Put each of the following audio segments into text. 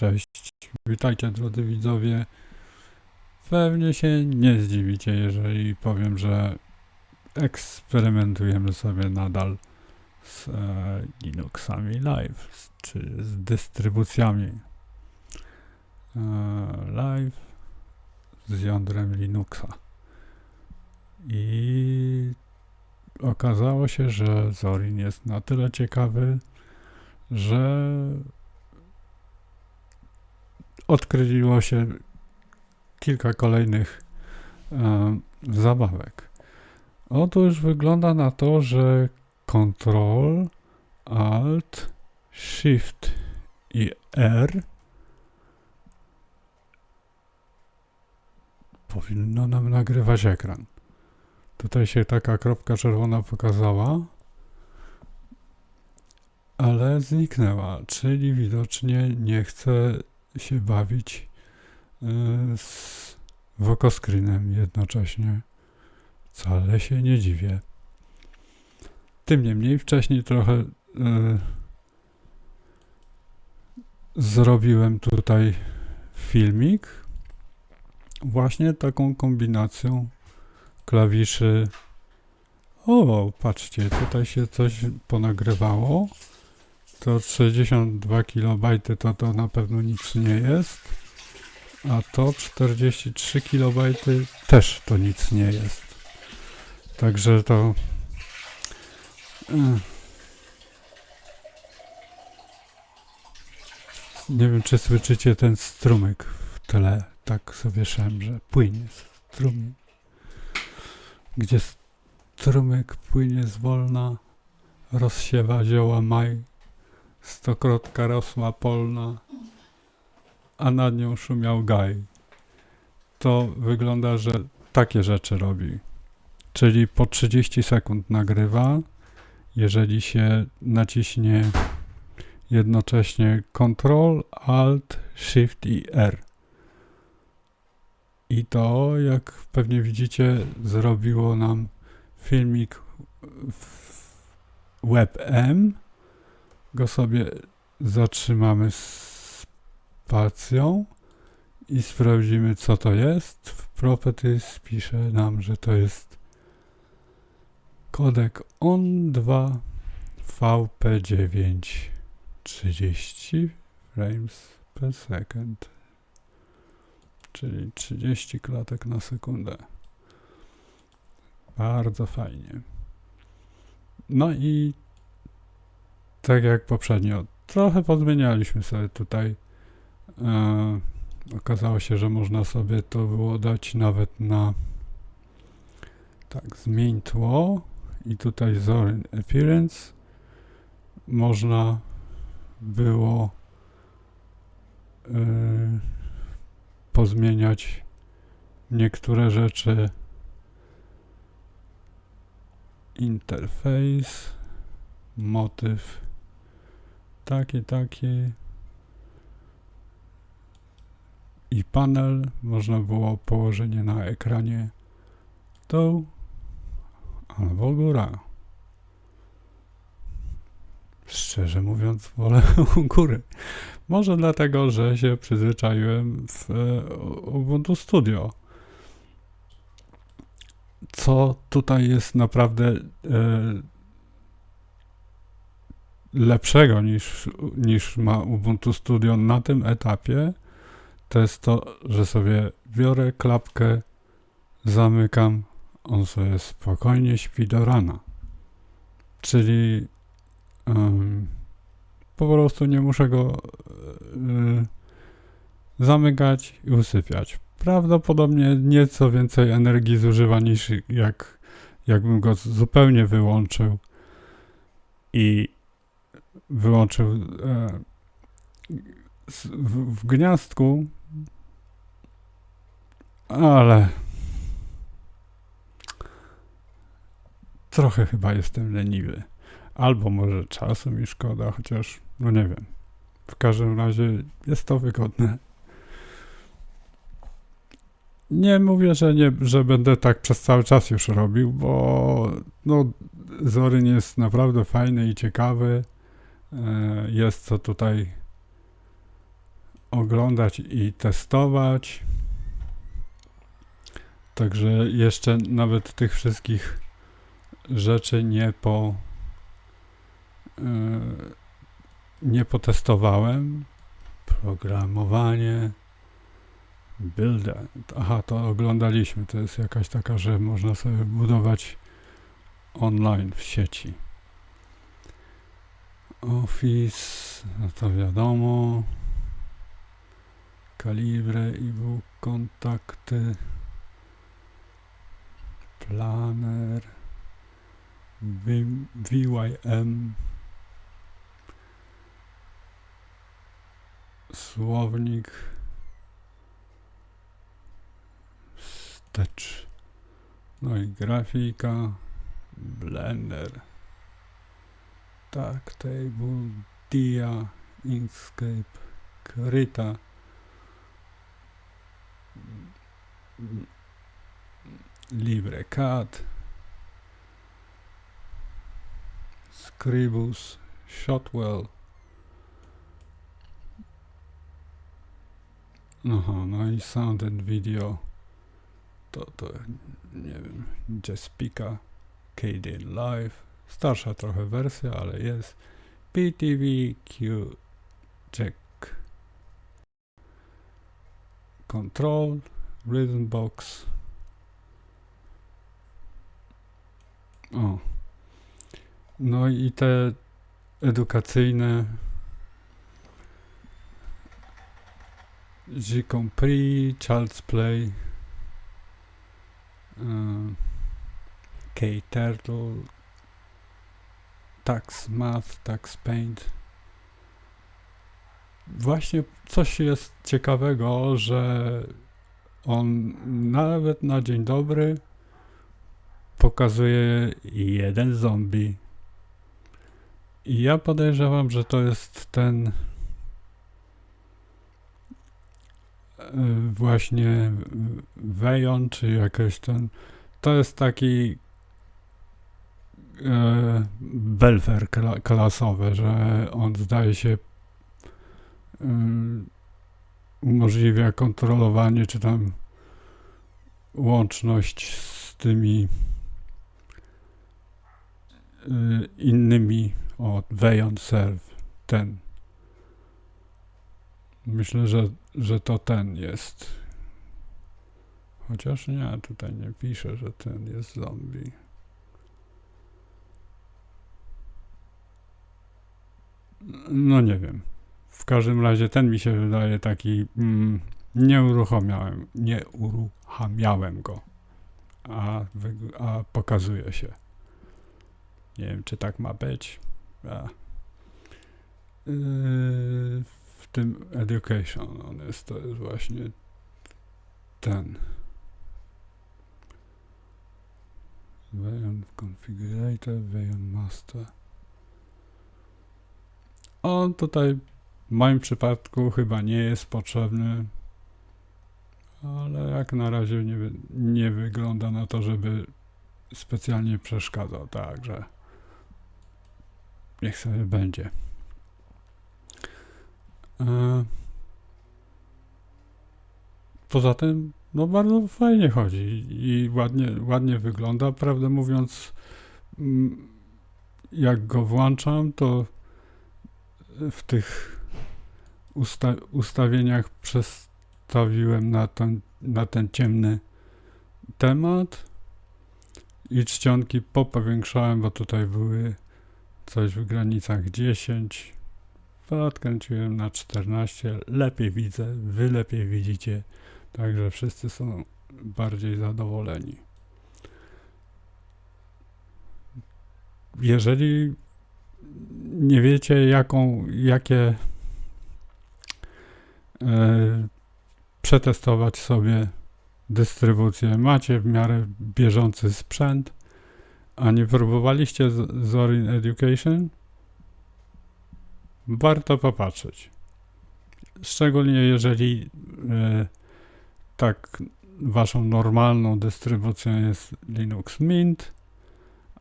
Cześć, witajcie drodzy widzowie. Pewnie się nie zdziwicie, jeżeli powiem, że eksperymentujemy sobie nadal z e, Linuxami Live, z, czy z dystrybucjami e, Live z jądrem Linuxa. I okazało się, że Zorin jest na tyle ciekawy, że odkryło się kilka kolejnych e, zabawek. Otóż wygląda na to, że Ctrl, Alt, Shift i R powinno nam nagrywać ekran. Tutaj się taka kropka czerwona pokazała, ale zniknęła, czyli widocznie nie chce się bawić y, z wokoscreenem jednocześnie. Wcale się nie dziwię. Tym niemniej wcześniej trochę y, zrobiłem tutaj filmik właśnie taką kombinacją klawiszy. O, patrzcie, tutaj się coś ponagrywało. To 62 KB to to na pewno nic nie jest. A to 43 KB też to nic nie jest. Także to. e, Nie wiem, czy słyszycie ten strumyk w tle. Tak sobie szemrze. Płynie strumyk. Gdzie strumyk płynie zwolna, rozsiewa zioła maj. Stokrotka rosła polna, a nad nią szumiał gaj. To wygląda, że takie rzeczy robi. Czyli po 30 sekund nagrywa, jeżeli się naciśnie jednocześnie Ctrl, Alt, Shift i R. I to, jak pewnie widzicie, zrobiło nam filmik w WebM go sobie zatrzymamy spacją i sprawdzimy co to jest. W Properties pisze nam, że to jest kodek ON2 VP9 30 frames per second czyli 30 klatek na sekundę. Bardzo fajnie. No i tak jak poprzednio, trochę pozmienialiśmy sobie tutaj. E, okazało się, że można sobie to było dać nawet na tak, zmień tło i tutaj Zorin Appearance. Można było e, pozmieniać niektóre rzeczy. Interfejs motyw taki, taki i panel można było położenie na ekranie dół albo góra. Szczerze mówiąc, wolę u góry. Może dlatego, że się przyzwyczaiłem w Ubuntu Studio. Co tutaj jest naprawdę e, lepszego niż, niż ma Ubuntu Studio na tym etapie, to jest to, że sobie biorę klapkę, zamykam, on sobie spokojnie śpi do rana. Czyli um, po prostu nie muszę go y, zamykać i usypiać. Prawdopodobnie nieco więcej energii zużywa niż jak, jakbym go zupełnie wyłączył i wyłączył e, w, w gniazdku, ale trochę chyba jestem leniwy. Albo może czasu mi szkoda, chociaż no nie wiem. W każdym razie jest to wygodne. Nie mówię, że, nie, że będę tak przez cały czas już robił, bo no, Zoryn jest naprawdę fajny i ciekawy. E, Jest co tutaj oglądać i testować. Także jeszcze nawet tych wszystkich rzeczy nie po yy, nie potestowałem. Programowanie Builder. Aha, to oglądaliśmy. To jest jakaś taka, że można sobie budować online w sieci. Office, no to wiadomo. Calibre, e-book, kontakty. Planner. V- VYM. Słownik. Wstecz. No i grafika. Blender. Darktable. Dia. Inkscape. Krita. LibreCAD. Scribus. Shotwell. Aha, no i sound and video. To, to nie wiem, Jespika, KD Live. Starsza trochę wersja, ale jest. PTV Q Jack. Control, Rhythm Box. O. No i te edukacyjne J'ai compris, Child's Play, uh, K-Turtle, Tax Math, Tax Paint. Właśnie coś jest ciekawego, że on nawet na dzień dobry pokazuje jeden zombie. I ja podejrzewam, że to jest ten e, właśnie Wejon, czy jakiś ten. To jest taki e, welfare kla- klasowy, że on zdaje się e, umożliwia kontrolowanie, czy tam łączność z tymi e, innymi, o, Wejon Serve, ten. Myślę, że, że to ten jest. Chociaż nie, tutaj nie pisze, że ten jest zombie. No nie wiem. W każdym razie ten mi się wydaje taki. Mm, nie uruchamiałem, nie uruchamiałem go, a, a pokazuje się. Nie wiem, czy tak ma być. A. Yy, w tym education on jest, to jest właśnie ten. Veyon Configurator, Veyon Master. On tutaj w moim przypadku chyba nie jest potrzebny, ale jak na razie nie, nie wygląda na to, żeby specjalnie przeszkadzał, także niech sobie będzie. E, Poza tym, no bardzo fajnie chodzi i ładnie, ładnie wygląda. Prawdę mówiąc, mm, jak go włączam, to w tych usta ustawieniach przestawiłem na ten, na ten ciemny temat i czcionki popowiększałem, bo tutaj były coś w granicach 10. Podkręciłem na 14. Lepiej widzę, wy lepiej widzicie. Także wszyscy są bardziej zadowoleni. Jeżeli nie wiecie, jaką, jakie e, przetestować sobie dystrybucję, macie w miarę bieżący sprzęt, a nie próbowaliście z- Zorin Education, warto popatrzeć. Szczególnie jeżeli e, tak waszą normalną dystrybucją jest Linux Mint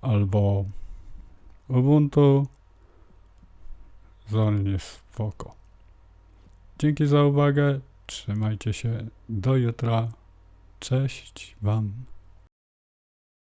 albo Ubuntu. Jest spoko. Dzięki za uwagę. Trzymajcie się. Do jutra. Cześć Wam.